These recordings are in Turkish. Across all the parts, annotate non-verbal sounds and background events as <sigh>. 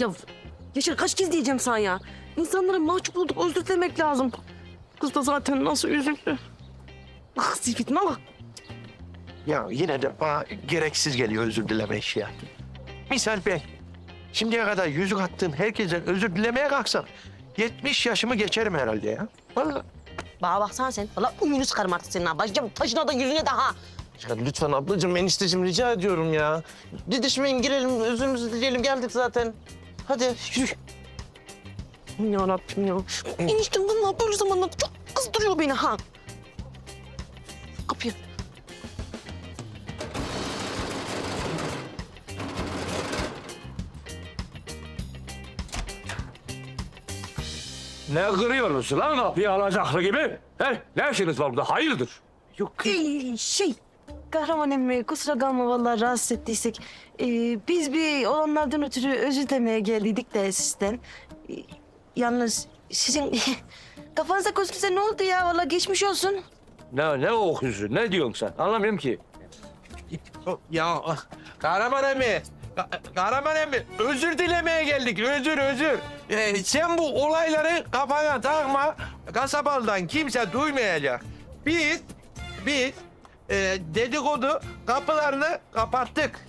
Ya Yaşar kaç kez diyeceğim sana ya. İnsanlara mahcup olduk özür dilemek lazım. Kız da zaten nasıl üzüldü. Ah Zifit'ine bak. Ya yine de bana gereksiz geliyor özür dileme işi ya. Misal ben şimdiye kadar yüzük attığım herkesten özür dilemeye kalksam 70 yaşımı geçerim herhalde ya. Vallahi. Bana baksana sen. Valla ümünü sıkarım artık senin ha. Başlayacağım taşına da yüzüne de ha. Ya lütfen ablacığım, enişteciğim rica ediyorum ya. Didişmeyin, girelim, özürümüzü dileyelim. Geldik zaten. Hadi yürü. Ya Rabbim ya. Eniştem vallahi böyle zamanlarda çok kızdırıyor beni ha. Kapıyı. Ne kırıyorsunuz lan kapıyı alacaklı gibi? He? Ne işiniz var burada? Hayırdır? Yok Ee, şey, kahraman emmi kusura kalma vallahi rahatsız ettiysek. Ee, biz bir olanlardan ötürü özür dilemeye geldiydik de sizden. Ee, yalnız sizin <laughs> kafanıza koskoca ne oldu ya? Vallahi geçmiş olsun. Ne, ne okuyorsun? Ne diyorsun sen? Anlamıyorum ki. ya kahraman emmi. Ka- Kahraman emmi özür dilemeye geldik özür özür. Ee, sen bu olayları kafana takma. Kasabalıdan kimse duymayacak. Biz biz e, dedikodu kapılarını kapattık.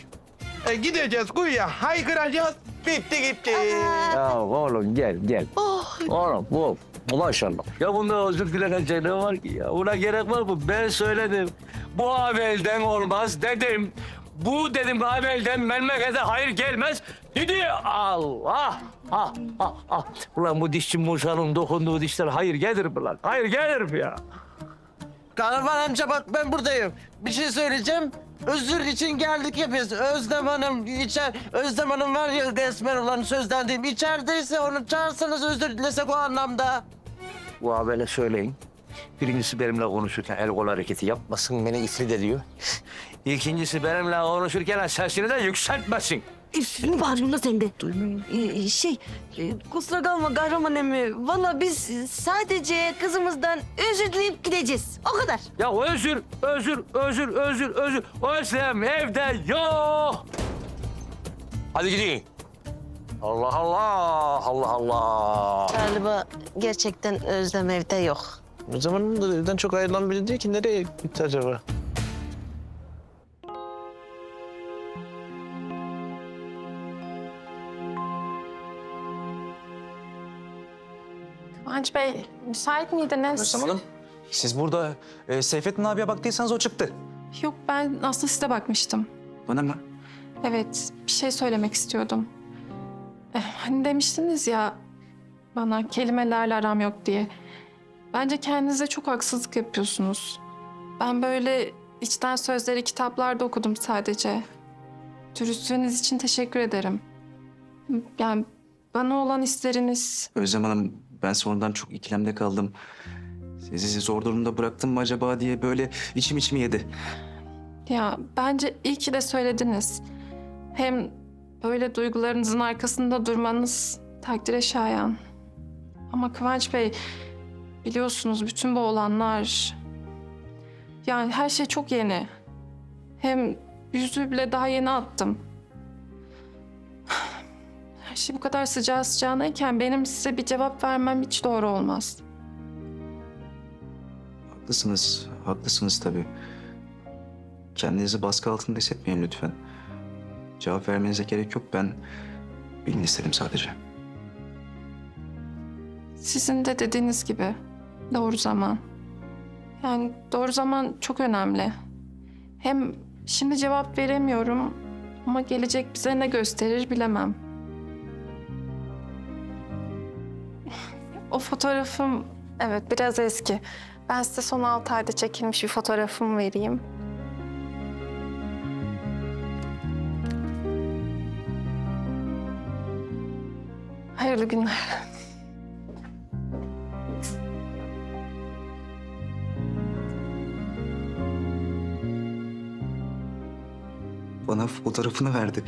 E, gideceğiz kuyuya haykıracağız. Bitti gitti. Ya oğlum gel gel. Oh, Oğlum bu maşallah. Ya bunda özür dilenecek ne var ki ya? Buna gerek var mı? Ben söyledim. Bu amelden olmaz dedim. Bu dedim amelden memlekete hayır gelmez. Dedi Allah. Ah, ah, ah. Ulan bu dişçi Musa'nın dokunduğu dişler hayır gelir mi lan? Hayır gelir mi ya? Kahraman amca bak ben buradayım. Bir şey söyleyeceğim. Özür için geldik biz. Özlem Hanım içer... Özlem Hanım var ya resmen olan sözden değil. İçerideyse onu çağırsanız özür dilesek o anlamda. Bu habere söyleyin. Birincisi benimle konuşurken el kol hareketi yapmasın, beni ifrit ediyor. İkincisi benimle konuşurken sesini de yükseltmesin. Üf, ne bağırıyorsun lan sen de? Ee, şey, e, kusura kalma kahraman emmi. Vallahi biz sadece kızımızdan özür dileyip gideceğiz. O kadar. Ya özür, özür, özür, özür, özür. Özlem evde yok. Hadi gidin. Allah Allah, Allah Allah. Galiba gerçekten Özlem evde yok. O zaman da evden çok ayrılan biri değil ki. Nereye gitti acaba? Kıvanç Bey, müsait miydiniz? Hanım, siz burada e, Seyfettin abiye baktıysanız o çıktı. Yok, ben aslında size bakmıştım. Bana mı? Evet, bir şey söylemek istiyordum. Eh, Hani demiştiniz ya bana kelimelerle aram yok diye. Bence kendinize çok haksızlık yapıyorsunuz. Ben böyle içten sözleri kitaplarda okudum sadece. Dürüstlüğünüz için teşekkür ederim. Yani bana olan hisleriniz Özlem Hanım, ben sonradan çok ikilemde kaldım. Sizi zor durumda bıraktım mı acaba diye böyle içim içimi yedi. Ya bence iyi ki de söylediniz. Hem böyle duygularınızın arkasında durmanız takdire şayan. Ama Kıvanç Bey biliyorsunuz bütün bu olanlar... Yani her şey çok yeni. Hem yüzüğü bile daha yeni attım. Şey bu kadar sıcağı sıcağınayken benim size bir cevap vermem hiç doğru olmaz. Haklısınız, haklısınız tabii. Kendinizi baskı altında hissetmeyin lütfen. Cevap vermenize gerek yok. Ben bilin istedim sadece. Sizin de dediğiniz gibi doğru zaman. Yani doğru zaman çok önemli. Hem şimdi cevap veremiyorum ama gelecek bize ne gösterir bilemem. O fotoğrafım evet biraz eski. Ben size son altı ayda çekilmiş bir fotoğrafımı vereyim. Hayırlı günler. Bana fotoğrafını verdi.